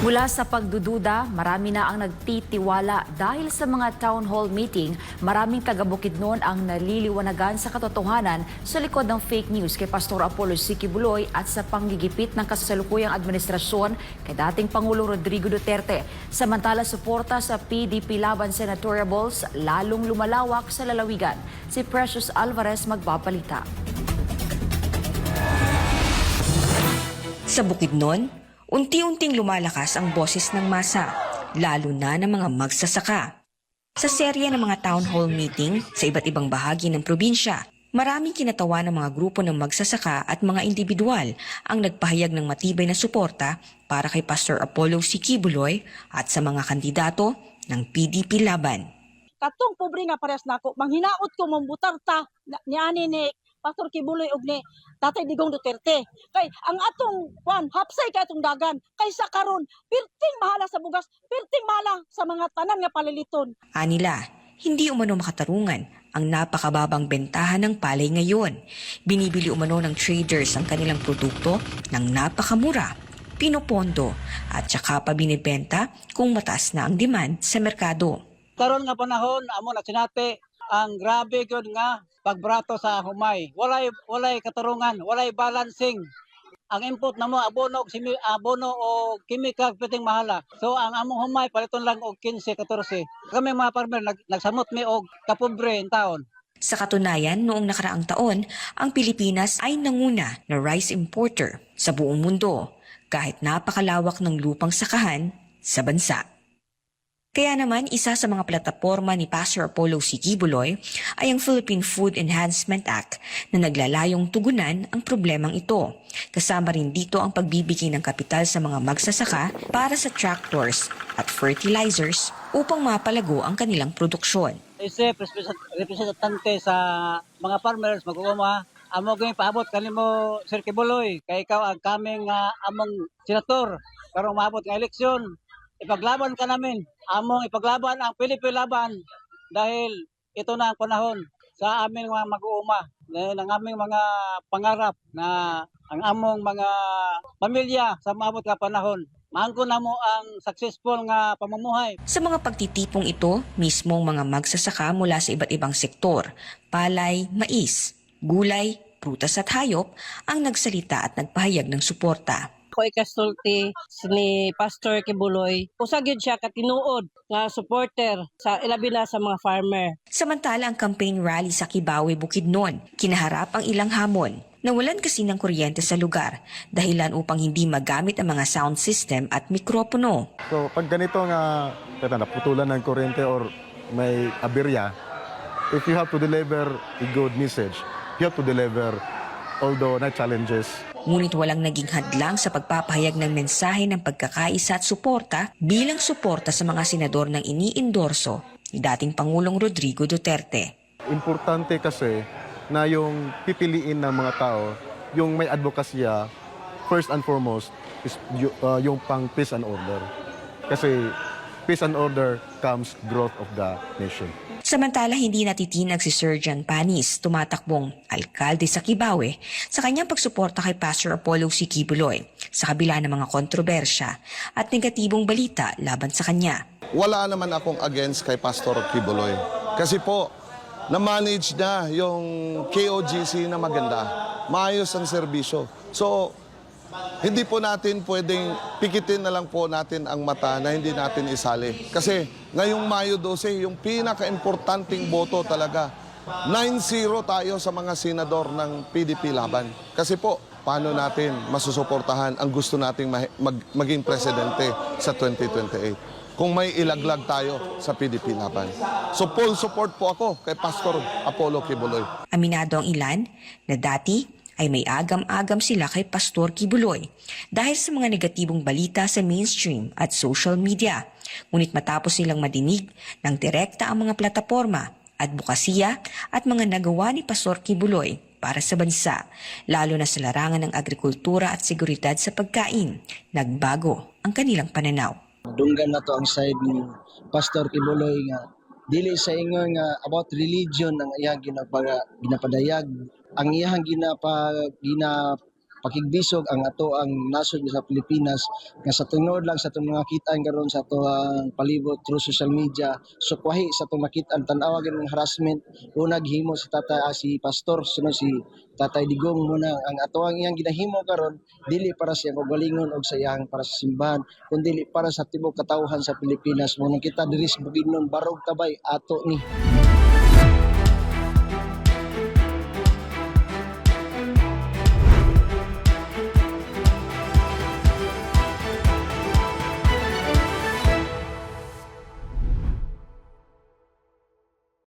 Mula sa pagdududa, marami na ang nagtitiwala dahil sa mga town hall meeting, maraming taga-bukid noon ang naliliwanagan sa katotohanan sa likod ng fake news kay Pastor Apollo Sikibuloy at sa panggigipit ng kasasalukuyang administrasyon kay dating Pangulong Rodrigo Duterte. Samantala, suporta sa PDP laban senatorial balls lalong lumalawak sa lalawigan. Si Precious Alvarez magbabalita. Sa Bukidnon, unti-unting lumalakas ang boses ng masa, lalo na ng mga magsasaka. Sa serya ng mga town hall meeting sa iba't ibang bahagi ng probinsya, maraming kinatawa ng mga grupo ng magsasaka at mga individual ang nagpahayag ng matibay na suporta para kay Pastor Apollo Sikibuloy at sa mga kandidato ng PDP Laban. katong pobre nga parehas nako manghinaot ko mambutar ta na- ni ani ni Pastor Kibuloy ug ni Tatay Digong Duterte kay ang atong kwan hapsay kay atong dagan kaysa karon pirting mahala sa bugas pirting mahala sa mga tanan nga paliliton Anila, hindi umano makatarungan ang napakababang bentahan ng palay ngayon. Binibili umano ng traders ang kanilang produkto ng napakamura, pinopondo at saka pa binibenta kung mataas na ang demand sa merkado. karon nga panahon amo na sinati ang grabe gyud nga pagbrato sa humay. Walay walay katarungan walay balancing. Ang input namo abono og simi abono o chemical piting mahala. So ang among humay paliton lang og 15 14 kami mga farmer nag, nagsamot mi og kapobre in taon. Sa katunayan, noong nakaraang taon, ang Pilipinas ay nanguna na rice importer sa buong mundo kahit napakalawak ng lupang sakahan sa bansa. Kaya naman, isa sa mga plataporma ni Pastor Apollo Sigibuloy ay ang Philippine Food Enhancement Act na naglalayong tugunan ang problemang ito. Kasama rin dito ang pagbibigay ng kapital sa mga magsasaka para sa tractors at fertilizers upang mapalago ang kanilang produksyon. represent- representante sa mga farmers maguguma amo gyud paabot kanimo Sir Kibuloy kay ikaw ang kaming nga among senator karong maabot nga eleksyon ipaglaban ka namin. Among ipaglaban ang Pilipi laban dahil ito na ang panahon sa aming mga mag-uuma ang aming mga pangarap na ang among mga pamilya sa maabot nga panahon. Maangko na mo ang successful nga pamumuhay. Sa mga pagtitipong ito, mismong mga magsasaka mula sa iba't ibang sektor, palay, mais, gulay, prutas at hayop ang nagsalita at nagpahayag ng suporta. Ko ikasulti ni Pastor Kibuloy. Usa gyud siya katinuod nga supporter sa ilabi na sa mga farmer. Samantala ang campaign rally sa Kibawe, Bukidnon, kinaharap ang ilang hamon. Nawalan kasi ng kuryente sa lugar, dahilan upang hindi magamit ang mga sound system at mikropono. So pag ganito nga, teta, naputulan ng kuryente or may aberya, if you have to deliver a good message, you have to deliver although na challenges. Ngunit walang naging hadlang sa pagpapahayag ng mensahe ng pagkakaisa at suporta bilang suporta sa mga senador ng iniindorso ni dating Pangulong Rodrigo Duterte. Importante kasi na yung pipiliin ng mga tao, yung may advokasya, first and foremost, is uh, yung pang peace and order. Kasi peace and order comes growth of the nation. Samantala hindi natitinag si Sir John Panis, tumatakbong alkalde sa Kibawe, sa kanyang pagsuporta kay Pastor Apollo Sikibuloy sa kabila ng mga kontrobersya at negatibong balita laban sa kanya. wala naman akong against kay Pastor Kibuloy. Kasi po, na-manage na yung KOGC na maganda. Maayos ang serbisyo. So, hindi po natin pwedeng pikitin na lang po natin ang mata na hindi natin isali. Kasi ngayong Mayo 12, yung pinaka-importanting boto talaga, 9-0 tayo sa mga senador ng PDP laban. Kasi po, paano natin masusuportahan ang gusto nating ma- mag- maging presidente sa 2028? kung may ilaglag tayo sa PDP laban. So full support po ako kay Pastor Apollo Kibuloy. Aminado ang ilan na dati ay may agam-agam sila kay Pastor Kibuloy dahil sa mga negatibong balita sa mainstream at social media. Ngunit matapos silang madinig ng direkta ang mga plataporma, advokasya at mga nagawa ni Pastor Kibuloy para sa bansa, lalo na sa larangan ng agrikultura at seguridad sa pagkain, nagbago ang kanilang pananaw. dunggan na to ang side ni Pastor Kibuloy nga dili sa ingon nga about religion ang ginapag, ginapadayag ang iyang ginapa gina pakigbisog ang ato ang nasod sa Pilipinas nga sa tungod lang sa itong mga kitaan karon sa ato ang palibot through social media sukwahi sa itong nakitaan tanawa ng harassment unag himo si tata ah, si pastor sunod si Tatay Digong muna ang ato ang iyang ginahimo karon dili para sa iyang og sa iyang para sa simbahan kundi para sa tibok katawhan sa Pilipinas. Mo kita diri sa Bukidnon barog tabay ato ni